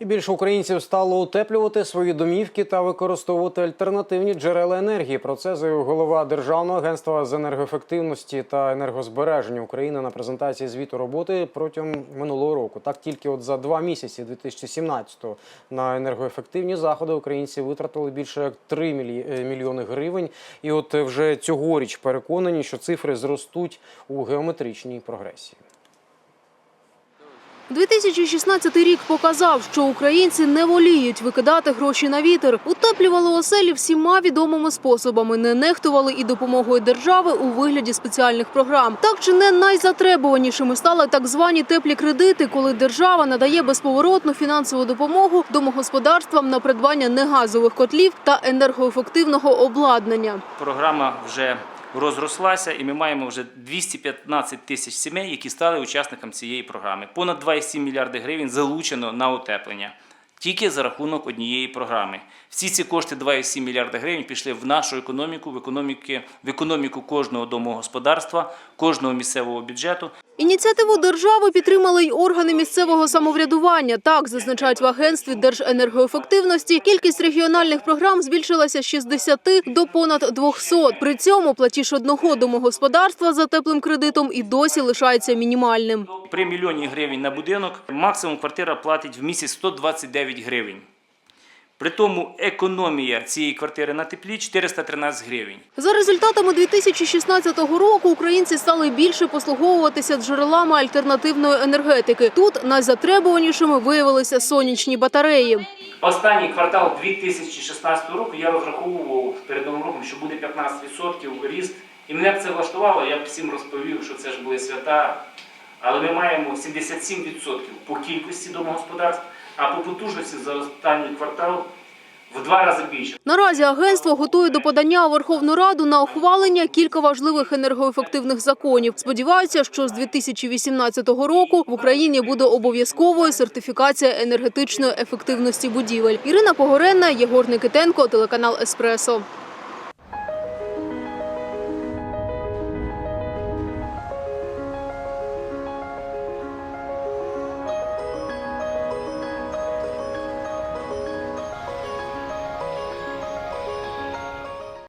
І більше українців стало утеплювати свої домівки та використовувати альтернативні джерела енергії. Про це заявив голова Державного агентства з енергоефективності та енергозбереження України на презентації звіту роботи протягом минулого року. Так тільки от за два місяці 2017-го на енергоефективні заходи українці витратили більше як 3 мілі- е, мільйони гривень. І от вже цьогоріч переконані, що цифри зростуть у геометричній прогресії. 2016 рік показав, що українці не воліють викидати гроші на вітер. Утеплювали оселі всіма відомими способами, не нехтували і допомогою держави у вигляді спеціальних програм. Так чи не найзатребуванішими стали так звані теплі кредити, коли держава надає безповоротну фінансову допомогу домогосподарствам на придбання негазових котлів та енергоефективного обладнання. Програма вже розрослася, і ми маємо вже 215 тисяч сімей, які стали учасниками цієї програми. Понад 2,7 мільярди гривень залучено на утеплення. Тільки за рахунок однієї програми. Всі ці кошти 2,7 мільярда гривень пішли в нашу економіку, в економіку в економіку кожного домогосподарства, кожного місцевого бюджету. Ініціативу держави підтримали й органи місцевого самоврядування. Так зазначають в агентстві Держенергоефективності. Кількість регіональних програм збільшилася з 60 до понад 200. При цьому платіж одного домогосподарства за теплим кредитом і досі лишається мінімальним. При мільйоні гривень на будинок максимум квартира платить в місяць 129 гривень. При тому економія цієї квартири на теплі 413 гривень. За результатами 2016 року українці стали більше послуговуватися джерелами альтернативної енергетики. Тут найзатребуванішими виявилися сонячні батареї. Останній квартал 2016 року я розраховував перед новим роком, що буде 15% ріст. І мене б це влаштувало, я б всім розповів, що це ж були свята. Але ми маємо 77% по кількості домогосподарств, а по потужності за останній квартал в два рази більше. Наразі агентство готує до подання у Верховну Раду на ухвалення кілька важливих енергоефективних законів. Сподіваються, що з 2018 року в Україні буде обов'язковою сертифікація енергетичної ефективності будівель. Ірина Погоренна, Єгор Никитенко, телеканал Еспресо.